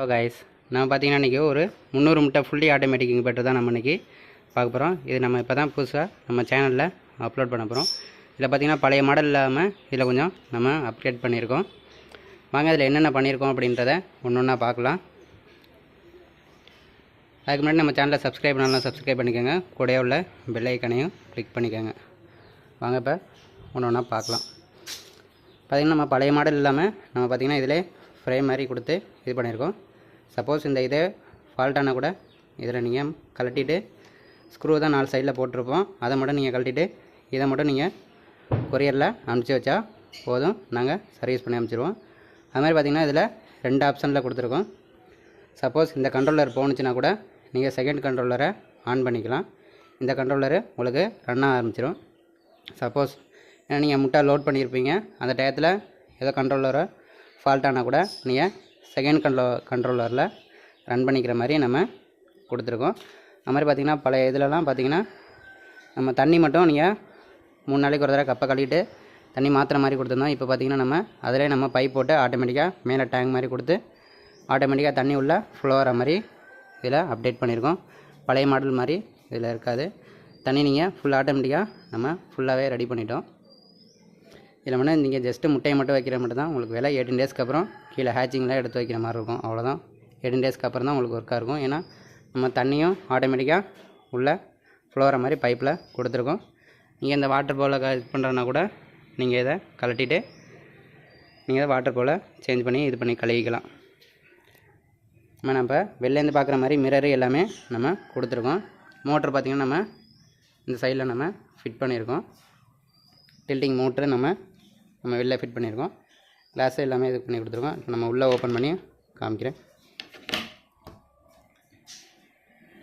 Hello guys நம்ம பார்த்தீங்கன்னா இன்றைக்கி ஒரு முந்நூறு முட்டை ஃபுல்லி ஆட்டோமேட்டிக் இன்வெர்ட்டர் தான் நம்ம இன்றைக்கி பார்க்க போகிறோம் இது நம்ம இப்போ தான் புதுசாக நம்ம சேனலில் அப்லோட் பண்ண போகிறோம் இதில் பார்த்தீங்கன்னா பழைய மாடல் இல்லாமல் இதில் கொஞ்சம் நம்ம அப்டேட் பண்ணியிருக்கோம். வாங்க இதில் என்னென்ன பண்ணியிருக்கோம் அப்படின்றத ஒன்று ஒன்றா பார்க்கலாம். அதுக்கு முன்னாடி நம்ம சேனலை சப்ஸ்கிரைப் பண்ணலாம் சப்ஸ்கிரைப் பண்ணிக்கோங்க. கூடவே உள்ள பெல் ஐக்கனையும் கிளிக் பண்ணிக்கோங்க. வாங்க இப்போ ஒன்று ஒன்றா பார்க்கலாம். பார்த்திங்கன்னா நம்ம பழைய மாடல் இல்லாமல் நம்ம பார்த்திங்கன்னா இதில் ஃப்ரேம் மாதிரி கொடுத்து இது பண்ணியிருக்கோம். சப்போஸ் இந்த இதே ஃபால்ட்டானா கூட இதில் நீங்கள் கழட்டிட்டு ஸ்க்ரூ தான் நாலு சைடில் போட்டிருப்போம். அதை மட்டும் நீங்கள் கழட்டிட்டு இதை மட்டும் நீங்கள் கொரியரில் அனுப்பிச்சி வச்சா போதும். நாங்கள் சர்வீஸ் பண்ணி அனுப்பிச்சிடுவோம் அது மாதிரி பார்த்திங்கன்னா இதில் ரெண்டு ஆப்ஷனில் கொடுத்துருக்கோம். சப்போஸ் இந்த கண்ட்ரோலர் போணுச்சுன்னா கூட நீங்கள் செகண்ட் கண்ட்ரோலரை ஆன் பண்ணிக்கலாம். இந்த கண்ட்ரோலரு உங்களுக்கு ரன் ஆக ஆரம்பிச்சிடும் சப்போஸ் ஏன்னா நீங்கள் முட்டை லோட் பண்ணியிருப்பீங்க அந்த டயத்தில் ஏதோ கண்ட்ரோலரை ஃபால்ட் ஆனால் கூட நீங்கள் செகண்ட் கண்ட்ரோ கண்ட்ரோலரில் ரன் பண்ணிக்கிற மாதிரி நம்ம கொடுத்துருக்கோம். அது மாதிரி பார்த்திங்கன்னா பழைய இதிலலாம் பார்த்திங்கன்னா நம்ம தண்ணி மட்டும் நீங்கள் மூணு நாளைக்கு ஒரு தடவை கப்பை கழுவிட்டு தண்ணி மாற்றுற மாதிரி கொடுத்துருந்தோம். இப்போ பார்த்திங்கன்னா நம்ம அதிலே நம்ம பைப் போட்டு ஆட்டோமேட்டிக்காக மேலே டேங்க் மாதிரி கொடுத்து ஆட்டோமேட்டிக்காக தண்ணி உள்ள ஃப்ளோவர மாதிரி இதில் அப்டேட் பண்ணியிருக்கோம். பழைய மாடல் மாதிரி இதில் இருக்காது. தண்ணி நீங்கள் ஃபுல் ஆட்டோமேட்டிக்காக நம்ம ஃபுல்லாகவே ரெடி பண்ணிட்டோம். இதில் வந்து நீங்கள் ஜஸ்ட்டு முட்டையை மட்டும் வைக்கிற மட்டும் தான் உங்களுக்கு விலை. எயிட்டீன் டேஸ்க்கு அப்புறம் கீழே ஹேச்சிங்லாம் எடுத்து வைக்கிற மாதிரி இருக்கும். அவ்வளோதான் எயிட்டின் டேஸ்க்கு அப்புறம் தான் உங்களுக்கு ஒர்க்காக இருக்கும். ஏன்னா நம்ம தண்ணியும் ஆட்டோமேட்டிக்காக உள்ளே ஃப்ளோரை மாதிரி பைப்பில் கொடுத்துருக்கோம். நீங்கள் இந்த வாட்டர் பவுலை இது பண்ணுறனா கூட நீங்கள் இதை கலட்டிட்டு நீங்கள் வாட்டர் பவுலை சேஞ்ச் பண்ணி இது பண்ணி கழுவிக்கலாம். நம்ம நம்ம வெளிலேருந்து பார்க்குற மாதிரி மிரரு எல்லாமே நம்ம கொடுத்துருக்கோம். மோட்ரு பார்த்திங்கன்னா நம்ம இந்த சைடில் நம்ம ஃபிட் பண்ணியிருக்கோம். டில்ட்டிங் மோட்ரு நம்ம நம்ம வெளில ஃபிட் பண்ணியிருக்கோம். கிளாஸ் எல்லாமே இது பண்ணி கொடுத்துருக்கோம். இப்போ நம்ம உள்ளே ஓப்பன் பண்ணி காமிக்கிறேன்.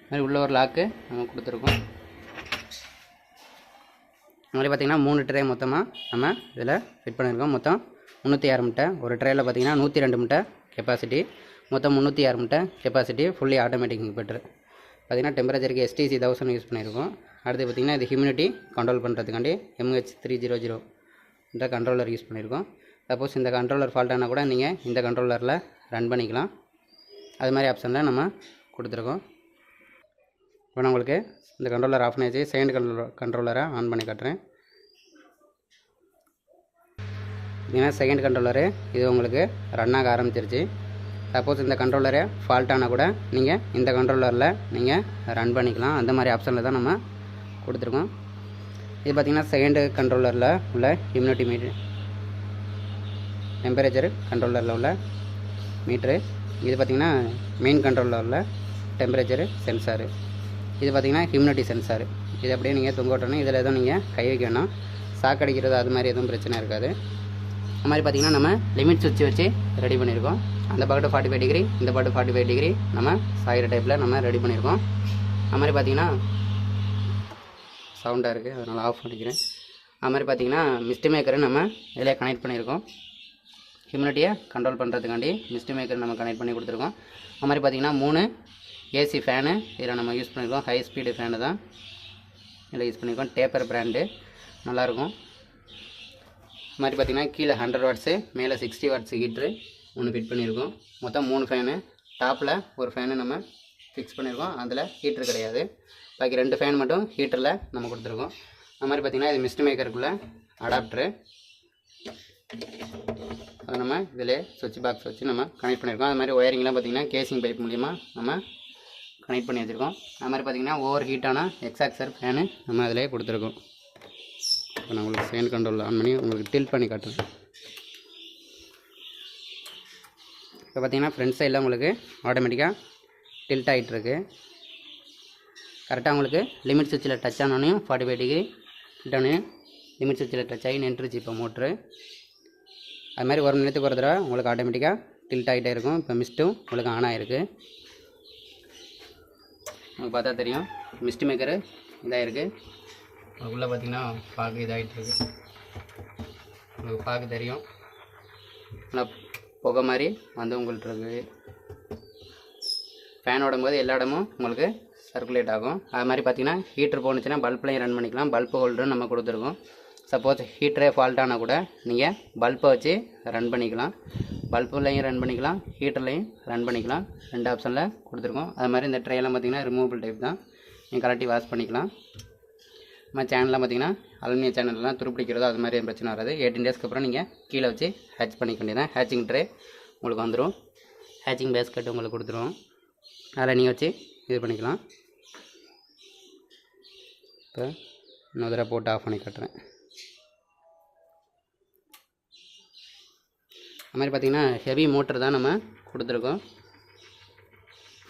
மாதிரி உள்ள ஒரு லாக்கு நம்ம கொடுத்துருக்கோம். இந்த மாதிரி பார்த்திங்கன்னா மூணு ட்ரே மொத்தமாக நம்ம இதில் ஃபிட் பண்ணியிருக்கோம். மொத்தம் முந்நூற்றி ஆறு முட்டை. ஒரு ட்ரேயில் பார்த்திங்கன்னா நூற்றி ரெண்டு முட்டை கெப்பாசிட்டி மொத்தம் முந்நூற்றி ஆறு முட்டை கெப்பாசிட்டி ஃபுல்லி ஆட்டோமேட்டிக் இன்வெர்ட்டர் பார்த்திங்கன்னா டெம்பரேச்சருக்கு எஸ்டிசி தௌசண்ட் யூஸ் பண்ணியிருக்கோம். அடுத்து பார்த்திங்கன்னா இது ஹியூமினிட்டி கண்ட்ரோல் பண்ணுறதுக்காண்டி எம்ஹெச் த்ரீ ஜீரோ ஜீரோ இந்த கண்ட்ரோலர் யூஸ் பண்ணியிருக்கோம். சப்போஸ் இந்த கண்ட்ரோலர் ஃபால்ட்டானா கூட நீங்கள் இந்த கண்ட்ரோலரில் ரன் பண்ணிக்கலாம். அது மாதிரி ஆப்ஷனில் நம்ம கொடுத்துருக்கோம். இப்போ நான் உங்களுக்கு இந்த கண்ட்ரோலர் ஆஃப் பண்ணி வச்சு செகண்ட் கண்ட்ரோலர் கண்ட்ரோலரை ஆன் பண்ணி காட்டுறேன். ஏன்னா செகண்ட் கண்ட்ரோலரு இது உங்களுக்கு ரன் ஆக ஆரம்பிச்சிருச்சு. சப்போஸ் இந்த கண்ட்ரோலரே ஃபால்ட் ஆனால் கூட நீங்கள் இந்த கண்ட்ரோலரில் நீங்கள் ரன் பண்ணிக்கலாம். அந்த மாதிரி ஆப்ஷனில் தான் நம்ம கொடுத்துருக்கோம். இது பார்த்திங்கன்னா செகண்டு கண்ட்ரோலரில் உள்ள இம்யூனிட்டி மீட் டெம்பரேச்சர் கண்ட்ரோலரில் உள்ள மீட்ரு இது பார்த்திங்கன்னா மெயின் கண்ட்ரோலில் உள்ள டெம்பரேச்சரு சென்சாரு இது பார்த்திங்கன்னா ஹியூமினிட்டி சென்சாரு இது அப்படியே நீங்கள் தொங்கோட்டணும் இதில் எதுவும் நீங்கள் கை வைக்க வேணாம். சாக்கடிக்கிறது அது மாதிரி எதுவும் பிரச்சனை இருக்காது. அது மாதிரி பார்த்திங்கன்னா நம்ம லிமிட் சுவிட்ச் வச்சு ரெடி பண்ணியிருக்கோம். அந்த பாட்டு ஃபார்ட்டி ஃபைவ் டிகிரி இந்த பாட்டு ஃபார்ட்டி ஃபைவ் டிகிரி நம்ம சாயிற டைப்பில் நம்ம ரெடி பண்ணியிருக்கோம். அது மாதிரி பார்த்திங்கன்னா சவுண்டாக இருக்குது அதனால் ஆஃப் பண்ணிக்கிறேன். அது மாதிரி பார்த்திங்கன்னா மிஸ்டி மேக்கரை நம்ம இதில் கனெக்ட் பண்ணியிருக்கோம். ஹியூமினிட்டியை கண்ட்ரோல் பண்ணுறதுக்காண்டி மிஸ்ட் மேக்கர் நம்ம கனெக்ட் பண்ணி கொடுத்துருக்கோம். அது மாதிரி பார்த்திங்கன்னா மூணு ஏசி ஃபேனு இதில் நம்ம யூஸ் பண்ணியிருக்கோம் ஹை ஸ்பீடு ஃபேனு தான். இதில் யூஸ் பண்ணியிருக்கோம் டேப்பர் பிராண்டு நல்லாயிருக்கும். இது மாதிரி பார்த்திங்கன்னா கீழே ஹண்ட்ரட் வாட்ஸு மேலே சிக்ஸ்டி வாட்ஸ் ஹீட்ரு ஒன்று ஃபிட் பண்ணியிருக்கோம் மொத்தம் மூணு ஃபேனு டாப்பில் ஒரு ஃபேனு நம்ம ஃபிக்ஸ் பண்ணியிருக்கோம் அதில் ஹீட்ரு கிடையாது. பாக்கி ரெண்டு ஃபேன் மட்டும் ஹீட்டரில் நம்ம கொடுத்துருக்கோம். அது மாதிரி பார்த்திங்கன்னா இது மிஸ்ட் மேக்கருக்குள்ளே அடாப்டரு அதை நம்ம இதில் சுவிட்ச் பாக்ஸ் வச்சு நம்ம கனெக்ட் பண்ணியிருக்கோம். அது மாதிரி ஒயரிங்லாம் பார்த்திங்கன்னா கேசிங் பைப் மூலிமா நம்ம கனெக்ட் பண்ணி வச்சுருக்கோம். அது மாதிரி பார்த்திங்கன்னா ஓவர் ஹீட்டான எக்ஸாக்சர் ஃபேனு நம்ம அதிலே கொடுத்துருக்கோம். இப்போ நான் உங்களுக்கு ஃபேன் கண்ட்ரோல் ஆன் பண்ணி உங்களுக்கு டில்ட் பண்ணி காட்டுறேன். இப்போ பார்த்தீங்கன்னா ஃப்ரண்ட் சைடில் உங்களுக்கு ஆட்டோமேட்டிக்காக டில்ட் ஆகிட்டுருக்கு கரெக்டாக உங்களுக்கு லிமிட் சுவிட்சில் touch ஆனோடனையும் forty five degree tilt limit சுவிட்சில் டச் ஆகி நின்றுச்சு இப்போ மோட்ரு அது மாதிரி ஒரு நிமிடத்துக்கு ஒரு தடவை உங்களுக்கு ஆட்டோமேட்டிக்காக டில்ட் ஆகிட்டே இருக்கும். இப்போ மிஸ்ட்டும் உங்களுக்கு ஆன் ஆகிருக்கு உங்களுக்கு பார்த்தா தெரியும். மிஸ்ட் மேக்கரு இதாக இருக்குது உள்ளே பார்த்தீங்கன்னா பாக்கு இதாகிட்டு இருக்கு. உங்களுக்கு பாக்கு தெரியும். நல்லா புகை மாதிரி வந்து உங்கள்கிட்ட இருக்குது ஃபேன் ஓடும்போது எல்லா இடமும் உங்களுக்கு சர்க்குலேட் ஆகும். அது மாதிரி பார்த்தீங்கன்னா ஹீட்ரு போணுச்சுன்னா பல்ப்லையும் ரன் பண்ணிக்கலாம். பல்ப் ஹோல்டரும் நம்ம கொடுத்துருக்கோம். சப்போஸ் ஹீட்டரே ஃபால்ட் ஆனால் கூட நீங்கள் பல்பை வச்சு ரன் பண்ணிக்கலாம். பல்புலையும் ரன் பண்ணிக்கலாம். ஹீட்டர்லையும் ரன் பண்ணிக்கலாம். ரெண்டு ஆப்ஷனில் கொடுத்துருக்கோம். அது மாதிரி இந்த ட்ரையெல்லாம் பார்த்தீங்கன்னா ரிமூவபிள் டைப் தான். நீங்கள் கலட்டி வாஷ் பண்ணிக்கலாம். நம்ம சேனல்லாம் பார்த்தீங்கன்னா அலுமினிய சேனல்லாம் துருப்பிடிக்கிறதோ அது மாதிரி எதுவும் பிரச்சனை வராது. எயிட்டின் டேஸ்க்கு அப்புறம் நீங்கள் கீழே வச்சு ஹேட்ச் பண்ணிக்க வேண்டியதான் ஹேச்சிங் ட்ரே உங்களுக்கு வந்துடும் ஹேச்சிங் பேஸ்கட் உங்களுக்கு கொடுத்துருவோம் அதில் நீங்கள் வச்சு இது பண்ணிக்கலாம். இப்போ இன்னொரு தடவை போட்டு ஆஃப் பண்ணி காட்டுறேன். அது மாதிரி பார்த்திங்கன்னா ஹெவி மோட்டர் தான் நம்ம கொடுத்துருக்கோம்.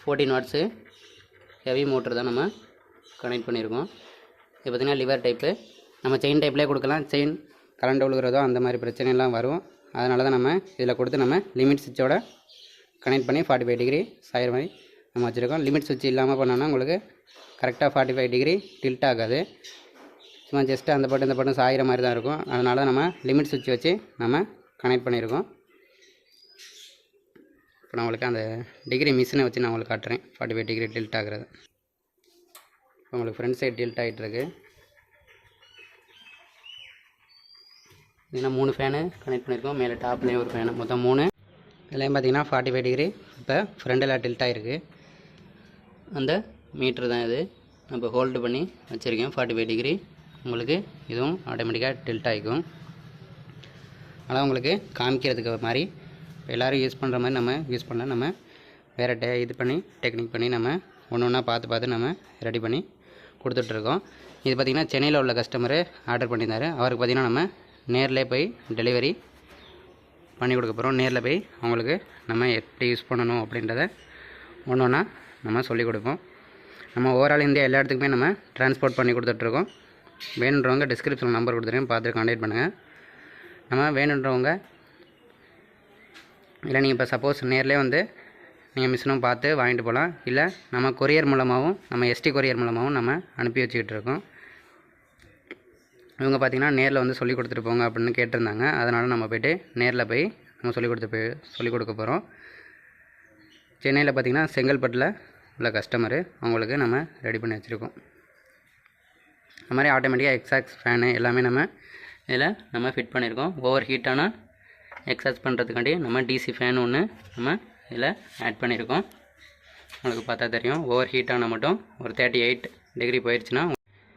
ஃபோர்டீன் வாட்ஸு ஹெவி மோட்டர் தான் நம்ம கனெக்ட் பண்ணியிருக்கோம். இது பார்த்திங்கன்னா லிவர் டைப்பு நம்ம செயின் டைப்லேயே கொடுக்கலாம். செயின் கரண்ட் விழுகிறதோ அந்த மாதிரி பிரச்சனைலாம் வரும். அதனால தான் நம்ம இதில் கொடுத்து நம்ம லிமிட் சுவிட்சோட கனெக்ட் பண்ணி ஃபார்ட்டி ஃபைவ் டிகிரி சாயிற மாதிரி நம்ம வச்சுருக்கோம். லிமிட் சுவிட்ச் இல்லாமல் பண்ணோன்னா உங்களுக்கு கரெக்டாக ஃபார்ட்டி ஃபைவ் டிகிரி டில்ட் ஆகாது. சும்மா ஜஸ்ட்டு அந்த பட்டம் இந்த பட்டம் சாயிற மாதிரி தான் இருக்கும். அதனால தான் நம்ம லிமிட் சுவிட்ச் வச்சு நம்ம கனெக்ட் பண்ணியிருக்கோம். இப்போ நான் உங்களுக்கு அந்த டிகிரி மிஷினை வச்சு நான் உங்களுக்கு காட்டுறேன். ஃபார்ட்டி ஃபைவ் டிகிரி டில்ட் ஆகிறது. இப்போ உங்களுக்கு ஃப்ரண்ட் சைடு டில்ட் ஆகிட்டுருக்கு இதுனா மூணு ஃபேனு கனெக்ட் பண்ணியிருக்கோம் மேலே டாப்லேயும் ஒரு ஃபேனு மொத்தம் மூணு. இதுலேயும் பார்த்தீங்கன்னா ஃபார்ட்டி ஃபைவ் டிகிரி இப்போ ஃப்ரண்டில் டில்ட் ஆகிருக்கு அந்த மீட்ரு தான் இது. நம்ம ஹோல்டு பண்ணி வச்சுருக்கேன். ஃபார்ட்டி ஃபைவ் டிகிரி உங்களுக்கு இதுவும் ஆட்டோமேட்டிக்காக டில்ட் ஆகிக்கும். ஆனால் உங்களுக்கு காமிக்கிறதுக்கு மாதிரி எல்லோரும் யூஸ் பண்ணுற மாதிரி நம்ம யூஸ் பண்ணலாம் நம்ம வேறு டே இது பண்ணி டெக்னிக் பண்ணி நம்ம ஒன்று ஒன்றா பார்த்து பார்த்து நம்ம ரெடி பண்ணி கொடுத்துட்ருக்கோம் இது பார்த்திங்கன்னா சென்னையில் உள்ள கஸ்டமரு ஆர்டர் பண்ணியிருந்தாரு. அவருக்கு பார்த்திங்கன்னா நம்ம நேரில் போய் டெலிவரி பண்ணி கொடுக்க போகிறோம் நேரில் போய் அவங்களுக்கு நம்ம எப்படி யூஸ் பண்ணணும் அப்படின்றத ஒன்று ஒன்றா நம்ம சொல்லிக் கொடுப்போம். நம்ம ஓவரால் இந்தியா எல்லா இடத்துக்குமே நம்ம ட்ரான்ஸ்போர்ட் பண்ணி கொடுத்துட்ருக்கோம் வேணுன்றவங்க டிஸ்கிரிப்ஷன் நம்பர் கொடுத்துருக்கேன் பார்த்து கான்டாக்ட் பண்ணுங்கள் நம்ம வேணுன்றவங்க இல்லை நீங்கள் இப்போ சப்போஸ் நேர்லேயே வந்து நீங்கள் மிஷினும் பார்த்து வாங்கிட்டு போகலாம் இல்லை நம்ம கொரியர் மூலமாகவும் நம்ம எஸ்டி கொரியர் மூலமாகவும் நம்ம அனுப்பி வச்சுக்கிட்டு இருக்கோம். இவங்க பார்த்திங்கன்னா நேரில் வந்து சொல்லி கொடுத்துட்டு போங்க அப்படின்னு கேட்டிருந்தாங்க. அதனால் நம்ம போய்ட்டு நேரில் போய் நம்ம சொல்லிக் கொடுத்து போய் சொல்லிக் கொடுக்க போகிறோம் சென்னையில் பார்த்திங்கன்னா செங்கல்பட்டில் உள்ள கஸ்டமரு அவங்களுக்கு நம்ம ரெடி பண்ணி வச்சுருக்கோம். அது மாதிரி ஆட்டோமேட்டிக்காக எக்ஸாக்ஸ் ஃபேனு எல்லாமே நம்ம இதில் நம்ம ஃபிட் பண்ணியிருக்கோம் ஓவர் ஹீட்டான எக்ஸாஸ் பண்ணுறதுக்காண்டி நம்ம டிசி ஃபேன் ஒன்று நம்ம இதில் ஆட் பண்ணியிருக்கோம் உங்களுக்கு பார்த்தா தெரியும். ஓவர் ஹீட்டான மட்டும் ஒரு தேர்ட்டி எயிட் டிகிரி போயிடுச்சுன்னா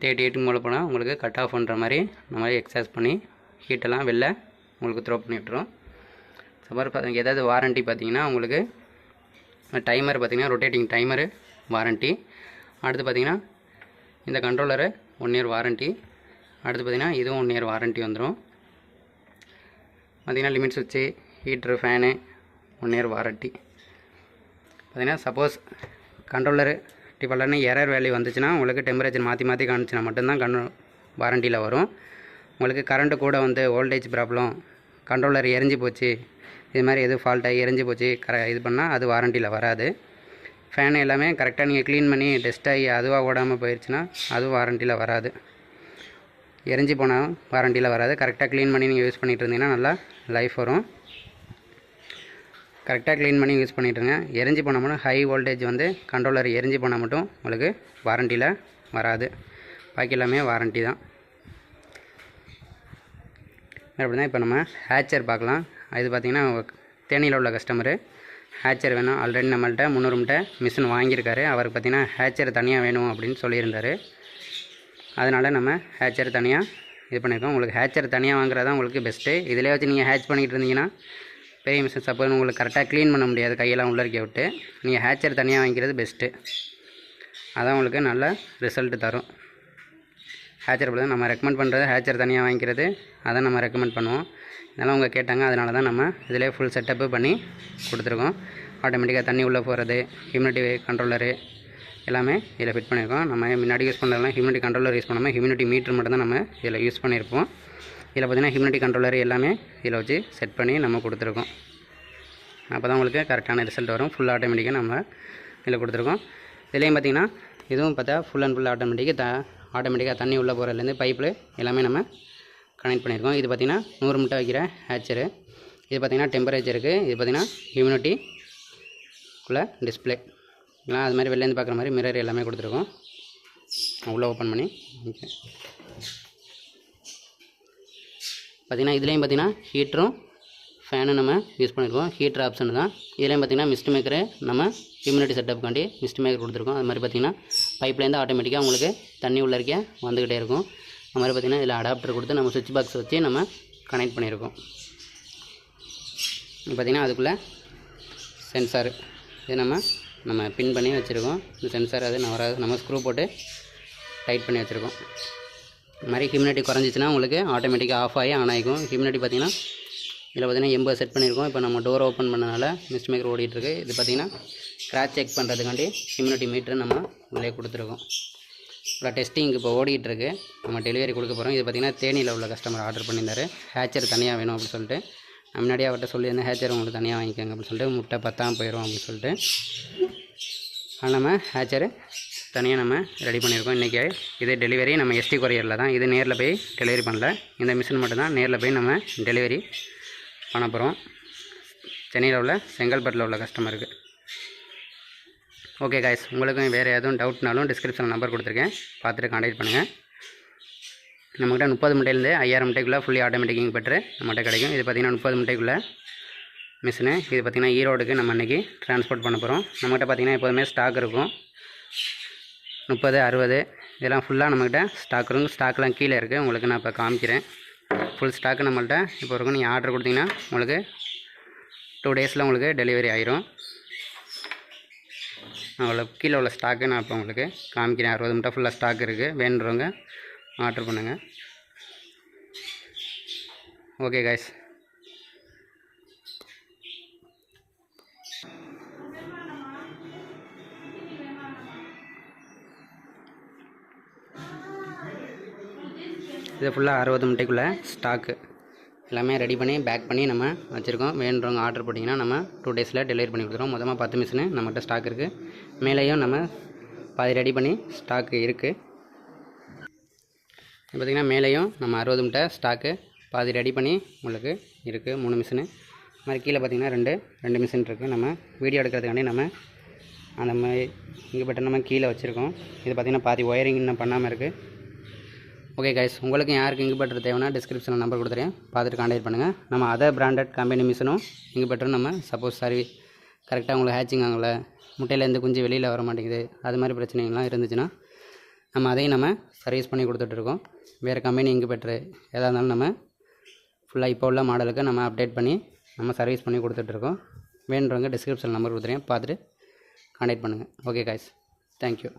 தேர்ட்டி எயிட்டுக்கு மேலே போனால் உங்களுக்கு கட் ஆஃப் பண்ணுற மாதிரி நம்ம எக்ஸாஸ் பண்ணி ஹீட்டெல்லாம் வெளில உங்களுக்கு த்ரோ பண்ணி விட்டுரும். சப்போஸ் பார்த்தீங்க ஏதாவது வாரண்ட்டி பார்த்தீங்கன்னா உங்களுக்கு டைமர் பார்த்தீங்கன்னா ரொட்டேட்டிங் டைமரு வாரண்ட்டி அடுத்து பார்த்தீங்கன்னா இந்த கண்ட்ரோலரு ஒன் இயர் வாரண்ட்டி அடுத்து பார்த்தீங்கன்னா இதுவும் ஒன் இயர் வாரண்ட்டி வந்துடும் பார்த்திங்கன்னா லிமிட் சுவிட்சு heater fan one year warranty பார்த்தீங்கன்னா சப்போஸ் கண்ட்ரோலரு டிஃபால்ட்டான எரர் வேல்யூ வந்துச்சுன்னா உங்களுக்கு டெம்பரேச்சர் மாற்றி மாற்றி காமிச்சுனா மட்டும்தான் கண் வாரண்டியில் வரும். உங்களுக்கு கரண்ட்டு கூட வந்து வோல்டேஜ் ப்ராப்ளம் கண்ட்ரோலர் எரிஞ்சு போச்சு இது மாதிரி எது ஃபால்ட்டாகி எரிஞ்சு போச்சு கர இது பண்ணால் அது வாரண்டியில் வராது. ஃபேன் எல்லாமே கரெக்டாக நீங்கள் க்ளீன் பண்ணி டெஸ்ட் ஆகி அதுவாக ஓடாமல் போயிடுச்சுன்னா அதுவும் வாரண்டியில் வராது. எரிஞ்சு போனால் வாரண்டியில் வராது. கரெக்டாக க்ளீன் பண்ணி நீங்கள் யூஸ் பண்ணிகிட்டு இருந்தீங்கன்னா நல்லா லைஃப் வரும். கரெக்டாக க்ளீன் பண்ணி யூஸ் பண்ணிகிட்ருங்க எரிஞ்சு போனால் மட்டும் ஹை வோல்டேஜ் வந்து கண்ட்ரோலர் எரிஞ்சு போனால் மட்டும் உங்களுக்கு வாரண்டியில் வராது. பாக்கி எல்லாமே வாரண்ட்டி தான். அப்படி இப்போ நம்ம ஹேச்சர் பார்க்கலாம் இது பார்த்திங்கன்னா தேனியில் உள்ள கஸ்டமரு ஹேச்சர் வேணும். ஆல்ரெடி நம்மள்கிட்ட முந்நூறு மிஷின் வாங்கியிருக்காரு. அவருக்கு பார்த்திங்கன்னா ஹேச்சர் தனியாக வேணும் அப்படின்னு சொல்லியிருந்தார். அதனால் நம்ம ஹேச்சர் தனியாக இது பண்ணியிருக்கோம் உங்களுக்கு ஹேச்சர் தனியாக வாங்குறது தான் உங்களுக்கு பெஸ்ட்டு இதிலே வச்சு நீங்கள் ஹேச் பண்ணிகிட்டு இருந்தீங்கன்னா பெரிய மிஷின் சப்போஸ் உங்களுக்கு கரெக்டாக க்ளீன் பண்ண முடியாது. கையெல்லாம் உள்ளே இருக்க விட்டு நீங்கள் ஹேச்சர் தனியாக வாங்கிக்கிறது பெஸ்ட்டு அதான் உங்களுக்கு நல்ல ரிசல்ட்டு தரும். ஹேச்சர் தான் நம்ம ரெக்கமெண்ட் பண்ணுறது ஹேச்சர் தனியாக வாங்கிக்கிறது. அதான் நம்ம ரெக்கமெண்ட் பண்ணுவோம். இதெல்லாம் அவங்க கேட்டாங்க. அதனால தான் நம்ம இதிலே ஃபுல் செட்டப்பு பண்ணி கொடுத்துருக்கோம். ஆட்டோமேட்டிக்காக தண்ணி உள்ளே போகிறது ஹியூமினிட்டி கண்ட்ரோலரு எல்லாமே இதில் ஃபிட் பண்ணியிருக்கோம். நம்ம முன்னாடி யூஸ் பண்ணுறதுலாம் ஹியூமினிட்டி கண்ட்ரோலர் யூஸ் பண்ணாமல் ஹியூமினிட்டி மீட்ரு மட்டும் தான் நம்ம இதில் யூஸ் பண்ணியிருப்போம். இதில் பார்த்திங்கன்னா ஹியூமினிட்டி கண்ட்ரோலர் எல்லாமே இதில் வச்சு செட் பண்ணி நம்ம கொடுத்துருக்கோம். அப்போ தான் உங்களுக்கு கரெக்டான ரிசல்ட் வரும். ஃபுல் ஆட்டோமேட்டிக்காக நம்ம இதில் கொடுத்துருக்கோம். இதுலேயும் பார்த்திங்கன்னா இதுவும் பார்த்தா ஃபுல் அண்ட் ஃபுல் ஆட்டோமேட்டிக்காக த ஆட்டோமேட்டிக்காக தண்ணி உள்ளே போகிறதுலேருந்து பைப்பில் எல்லாமே நம்ம கனெக்ட் பண்ணியிருக்கோம். இது பார்த்திங்கன்னா நூறு முட்டை வைக்கிற ஹேச்சரு இது பார்த்திங்கன்னா டெம்பரேச்சருக்கு இது பார்த்திங்கன்னா ஹியூமினிட்டி உள்ள டிஸ்பிளே எல்லாம் அது மாதிரி வெளிலேருந்து பார்க்குற மாதிரி மிரர் எல்லாமே கொடுத்துருக்கோம். உள்ளே ஓப்பன் பண்ணி. ஓகே பார்த்திங்கன்னா இதுலேயும் பார்த்திங்கன்னா ஹீட்டரும் ஃபேனும் நம்ம யூஸ் பண்ணியிருக்கோம் ஹீட்டர் ஆப்ஷன் தான். இதுலேயும் பார்த்தீங்கன்னா மிஸ்ட் மேக்கரு நம்ம ஹியூமினிட்டி செட்டப்புக்காண்டி மிஸ்ட் மேக்கர் கொடுத்துருக்கோம். அது மாதிரி பார்த்தீங்கன்னா பைப்லேருந்து ஆட்டோமேட்டிக்காக உங்களுக்கு தண்ணி உள்ள இருக்க வந்துக்கிட்டே இருக்கும். அது மாதிரி பார்த்தீங்கன்னா இதில் அடாப்டர் கொடுத்து நம்ம சுவிட்ச் பாக்ஸ் வச்சு நம்ம கனெக்ட் பண்ணியிருக்கோம் பார்த்திங்கன்னா அதுக்குள்ளே சென்சார் இது நம்ம நம்ம பின் பண்ணி வச்சுருக்கோம். இந்த சென்சார் அது நம்ம வராது. நம்ம ஸ்க்ரூ போட்டு டைட் பண்ணி வச்சுருக்கோம். இது மாதிரி ஹியூமினிட்டி குறைஞ்சிச்சின்னா உங்களுக்கு ஆட்டோமேட்டிக்காக ஆஃப் ஆகி ஆன் ஆகிக்கும். ஹியூமினிட்டி பார்த்திங்கன்னா இதில் பார்த்தீங்கன்னா எண்பது செட் பண்ணியிருக்கோம். இப்போ நம்ம டோர் ஓப்பன் பண்ணனால மிஸ்ட் மேக்கர் ஓடிட்டுருக்கு. இது பார்த்தீங்கன்னா க்ராச் செக் பண்ணுறதுக்காண்டி ஹியூமினிட்டி மீட்ரு நம்ம உள்ளே கொடுத்துருக்கோம். இப்போ டெஸ்டிங் இப்போ ஓடிட்டுருக்கு. நம்ம டெலிவரி கொடுக்க போகிறோம் இது பார்த்திங்கன்னா தேனியில் உள்ள கஸ்டமர் ஆர்டர் பண்ணியிருந்தாரு. ஹேச்சர் தனியாக வேணும் அப்படின்னு சொல்லிட்டு. நான் முன்னாடியே அவர்கிட்ட சொல்லியிருந்தேன் ஹேச்சர் உங்களுக்கு தனியாக வாங்கிக்கோங்க அப்படின்னு சொல்லிட்டு. முட்டை பத்தாம் போயிடும் அப்படின்னு சொல்லிட்டு. அது நம்ம ஹேச்சரு தனியாக நம்ம ரெடி பண்ணியிருக்கோம். இன்றைக்கி இது டெலிவரி நம்ம எஸ்டி கொரியரில் தான். இது நேரில் போய் டெலிவரி பண்ணல. இந்த மிஷின் மட்டும்தான் நேரில் போய் நம்ம டெலிவரி பண்ண போகிறோம் சென்னையில் உள்ள செங்கல்பட்டில் உள்ள கஸ்டமருக்கு ஓகே காய்ஸ் உங்களுக்கும் வேறு எதுவும் டவுட்னாலும் டிஸ்கிரிப்ஷனில் நம்பர் கொடுத்துருக்கேன். பார்த்துட்டு காண்டக்ட் பண்ணுங்கள் நம்மக்கிட்ட முப்பது முட்டையிலேருந்து ஐயாயிரம் முட்டைக்குள்ளே ஃபுல்லி ஆட்டோமேட்டிக்கிங் பெற்று நம்மகிட்ட கிடைக்கும். இது பார்த்திங்கன்னா முப்பது முட்டைக்குள்ளே மிஷினு. இது பார்த்திங்கன்னா ஈரோடுக்கு நம்ம அன்றைக்கி ட்ரான்ஸ்போர்ட் பண்ண போகிறோம் நம்மகிட்ட பார்த்திங்கன்னா எப்போதுமே ஸ்டாக் இருக்கும். முப்பது அறுபது இதெல்லாம் ஃபுல்லாக நம்மக்கிட்ட ஸ்டாக் இருக்கும். ஸ்டாக்லாம் கீழே இருக்குது உங்களுக்கு நான் இப்போ காமிக்கிறேன். ஃபுல் ஸ்டாக்கு நம்மள்கிட்ட இப்போ இருக்கும். நீங்கள் ஆர்டர் கொடுத்தீங்கன்னா உங்களுக்கு டூ டேஸில் உங்களுக்கு டெலிவரி ஆயிரும். அவ்வளோ கீழே உள்ள ஸ்டாக்கு நான் இப்போ உங்களுக்கு காமிக்கிறேன். அறுபது மட்டும் ஃபுல்லாக ஸ்டாக் இருக்குது வேணுறவங்க ஆர்டர் பண்ணுங்கள் ஓகே காய்ஸ் இது ஃபுல்லாக அறுபது முட்டைக்குள்ளே ஸ்டாக்கு எல்லாமே ரெடி பண்ணி பேக் பண்ணி நம்ம வச்சுருக்கோம். வேணுறவங்க ஆர்டர் போட்டிங்கன்னா நம்ம டூ டேஸில் டெலிவரி பண்ணி கொடுத்துருவோம். மொத்தமாக பத்து மிஷினு நம்மகிட்ட ஸ்டாக் இருக்குது மேலேயும் நம்ம பாதி ரெடி பண்ணி ஸ்டாக்கு இருக்குது பார்த்திங்கன்னா மேலேயும் நம்ம அறுபது முட்டை ஸ்டாக்கு பாதி ரெடி பண்ணி உங்களுக்கு இருக்குது மூணு மிஷினு இது மாதிரி கீழே பார்த்திங்கன்னா ரெண்டு ரெண்டு மிஷின் இருக்குது நம்ம வீடியோ எடுக்கிறதுக்காண்டி நம்ம அந்த மாதிரி இங்கே பட்டன் நம்ம கீழே வச்சுருக்கோம். இது பார்த்திங்கன்னா பாதி ஒயரிங் இன்னும் பண்ணாமல் இருக்குது ஓகே கைஸ் உங்களுக்கு யாருக்கு இங்குபெட்டர் தேவைன்னா டிஸ்கிரிப்ஷனில் நம்பர் கொடுத்துறேன். பார்த்துட்டு காண்டாக்ட் பண்ணுங்கள் நம்ம அதர் பிராண்டட் கம்பெனி மிஷினும் இங்குபெட்டரும் நம்ம சப்போஸ் சர்வி கரெக்டாக உங்களுக்கு ஹேச்சிங் ஆகலை முட்டையிலேருந்து குஞ்சு வெளியில் வர மாட்டேங்குது அது மாதிரி பிரச்சனைகள்லாம் இருந்துச்சுன்னா நம்ம அதையும் நம்ம சர்வீஸ் பண்ணி கொடுத்துட்ருக்கோம் வேறு கம்பெனி இங்குபெட்டரு எதாக இருந்தாலும் நம்ம ஃபுல்லாக இப்போ உள்ள மாடலுக்கு நம்ம அப்டேட் பண்ணி நம்ம சர்வீஸ் பண்ணி கொடுத்துட்ருக்கோம் வேணுறவங்க டிஸ்கிரிப்ஷன் நம்பர் கொடுத்துறேன். பார்த்துட்டு காண்டாக்ட் பண்ணுங்கள் ஓகே காய்ஸ் தேங்க்யூ